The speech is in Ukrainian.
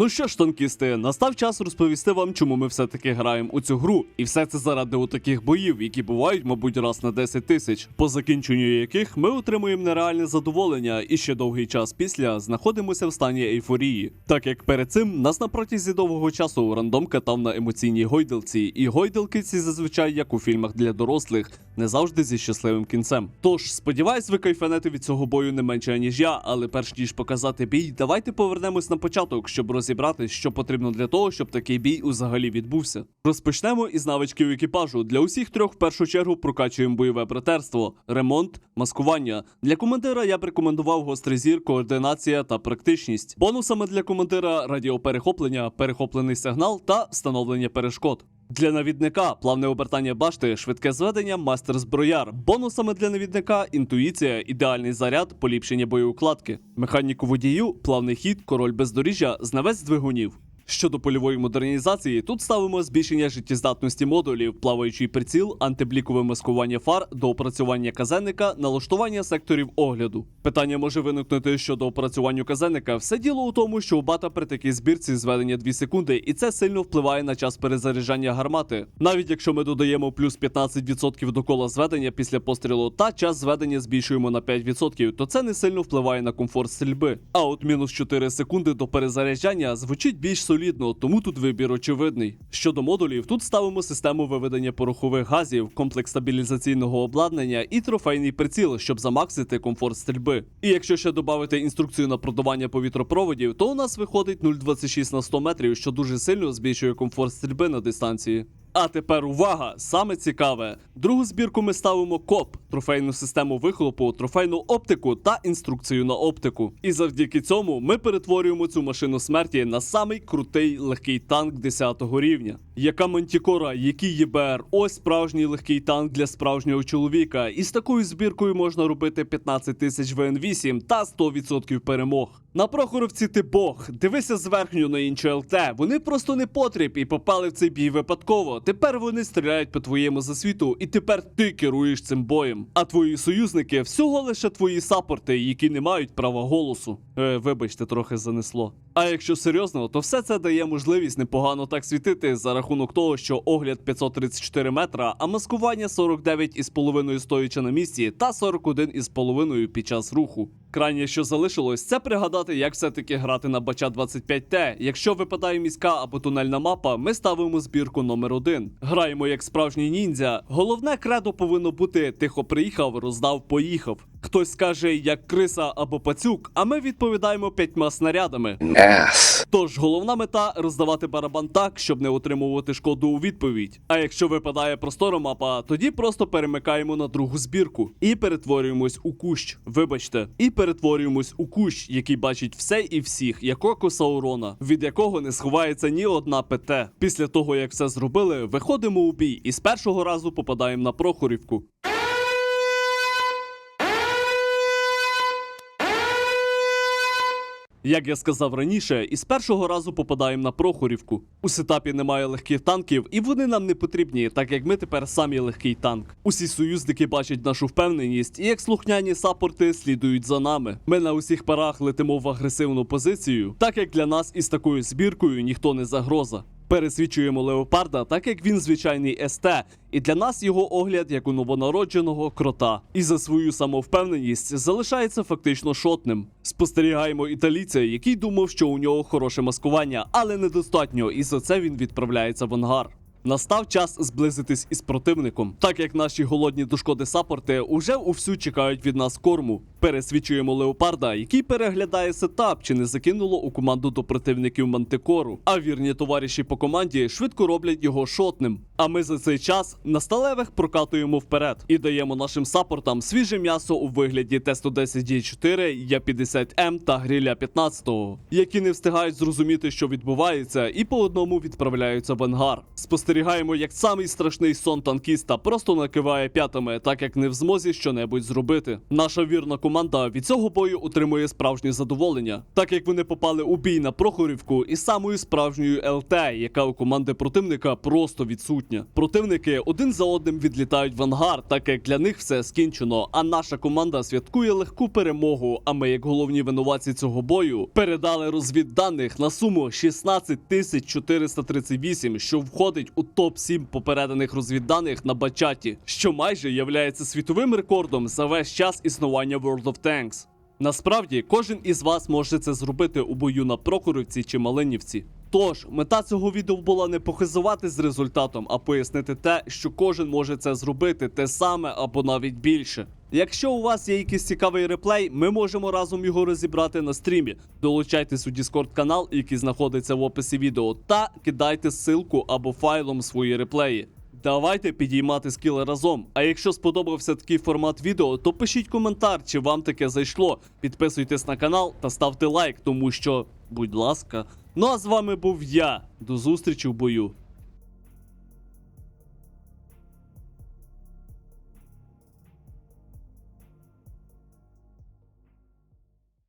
Ну що ж, танкісти, настав час розповісти вам, чому ми все-таки граємо у цю гру. І все це заради отаких боїв, які бувають, мабуть, раз на 10 тисяч, по закінченню яких ми отримуємо нереальне задоволення і ще довгий час після знаходимося в стані ейфорії. Так як перед цим нас на протязі довгого часу рандом катав на емоційній гойдалці, і гойдалки ці зазвичай, як у фільмах для дорослих, не завжди зі щасливим кінцем. Тож, сподіваюсь, ви кайфанете від цього бою не менше, ніж я, але перш ніж показати бій, давайте повернемось на початок, щоб розібрати, що потрібно для того, щоб такий бій взагалі відбувся. Розпочнемо із навичків екіпажу. Для усіх трьох в першу чергу прокачуємо бойове братерство, ремонт, маскування. Для командира я б рекомендував гострий зір, координація та практичність. Бонусами для командира радіоперехоплення, перехоплений сигнал та встановлення перешкод. Для навідника плавне обертання башти, швидке зведення, мастер зброяр. Бонусами для навідника інтуїція, ідеальний заряд, поліпшення боєукладки. Механіку водію, плавний хід, король бездоріжжя, знавець двигунів. Щодо польової модернізації, тут ставимо збільшення життєздатності модулів, плаваючий приціл, антиблікове маскування фар, доопрацювання казенника, налаштування секторів огляду. Питання може виникнути щодо опрацювання казенника. Все діло у тому, що у бата при такій збірці зведення 2 секунди, і це сильно впливає на час перезаряджання гармати. Навіть якщо ми додаємо плюс 15% до кола зведення після пострілу та час зведення збільшуємо на 5%, то це не сильно впливає на комфорт стрільби. А от мінус 4 секунди до перезаряджання звучить більш солідно, тому тут вибір очевидний. Щодо модулів, тут ставимо систему виведення порохових газів, комплекс стабілізаційного обладнання і трофейний приціл, щоб замаксити комфорт стрільби. І якщо ще додати інструкцію на продавання повітропроводів, то у нас виходить 0,26 на 100 метрів, що дуже сильно збільшує комфорт стрільби на дистанції. А тепер увага! Саме цікаве. Другу збірку ми ставимо КОП, трофейну систему вихлопу, трофейну оптику та інструкцію на оптику. І завдяки цьому ми перетворюємо цю машину смерті на самий крутий легкий танк 10-го рівня. Яка мантікора, який ЄБР, ось справжній легкий танк для справжнього чоловіка. І з такою збіркою можна робити 15 тисяч ВН8 та 100% перемог. На Прохоровці ти Бог, дивися зверхню на інші ЛТ. Вони просто не потріб і попали в цей бій випадково. Тепер вони стріляють по твоєму засвіту, і тепер ти керуєш цим боєм. А твої союзники всього лише твої сапорти, які не мають права голосу. Е, вибачте, трохи занесло. А якщо серйозно, то все це дає можливість непогано так світити за рахунок того, що огляд 534 метра, а маскування 49,5 стоячи на місці та 41,5 під час руху. Крайнє, що залишилось, це пригадати, як все-таки грати на бача 25Т. Якщо випадає міська або тунельна мапа, ми ставимо збірку номер 1 Граємо як справжній ніндзя. Головне кредо повинно бути тихо приїхав, роздав, поїхав. Хтось скаже як криса або пацюк, а ми відповідаємо п'ятьма снарядами. ass. Тож головна мета роздавати барабан так, щоб не отримувати шкоду у відповідь. А якщо випадає простора мапа, тоді просто перемикаємо на другу збірку і перетворюємось у кущ. Вибачте, і перетворюємось у кущ, який бачить все і всіх, як око Саурона, від якого не сховається ні одна ПТ. Після того як все зробили, виходимо у бій і з першого разу попадаємо на Прохорівку. Як я сказав раніше, із першого разу попадаємо на Прохорівку. У сетапі немає легких танків, і вони нам не потрібні, так як ми тепер самі легкий танк. Усі союзники бачать нашу впевненість, і як слухняні сапорти слідують за нами. Ми на усіх парах летимо в агресивну позицію, так як для нас із такою збіркою ніхто не загроза. Пересвічуємо леопарда, так як він звичайний СТ, і для нас його огляд як у новонародженого крота. І за свою самовпевненість залишається фактично шотним. Спостерігаємо італійця, який думав, що у нього хороше маскування, але недостатньо, і за це він відправляється в ангар. Настав час зблизитись із противником, так як наші голодні до шкоди сапорти уже увсю чекають від нас корму. Пересвічуємо леопарда, який переглядає сетап, чи не закинуло у команду до противників мантикору. А вірні товариші по команді швидко роблять його шотним. А ми за цей час на сталевих прокатуємо вперед і даємо нашим сапортам свіже м'ясо у вигляді Т-110Д4, Я-50М та Гріля 15, які не встигають зрозуміти, що відбувається, і по одному відправляються в ангар. Спостерігаємо, як самий страшний сон танкіста просто накиває п'ятами, так як не в змозі щонебудь зробити. Наша вірна команда від цього бою отримує справжнє задоволення, так як вони попали у бій на Прохорівку із самою справжньою ЛТ, яка у команди противника просто відсутня. Противники один за одним відлітають в ангар, так як для них все скінчено. А наша команда святкує легку перемогу. А ми, як головні винуватці цього бою, передали розвідданих на суму 16 тисяч 438, що входить у топ 7 попереданих розвідданих на бачаті, що майже являється світовим рекордом за весь час існування World of Tanks. Насправді, кожен із вас може це зробити у бою на Прокурівці чи Малинівці. Тож, мета цього відео була не похизувати з результатом, а пояснити те, що кожен може це зробити те саме або навіть більше. Якщо у вас є якийсь цікавий реплей, ми можемо разом його розібрати на стрімі. Долучайтесь у Discord канал, який знаходиться в описі відео, та кидайте ссылку або файлом свої реплеї. Давайте підіймати скіли разом. А якщо сподобався такий формат відео, то пишіть коментар, чи вам таке зайшло. Підписуйтесь на канал та ставте лайк, тому що, будь ласка. Ну а з вами був я. До зустрічі в бою.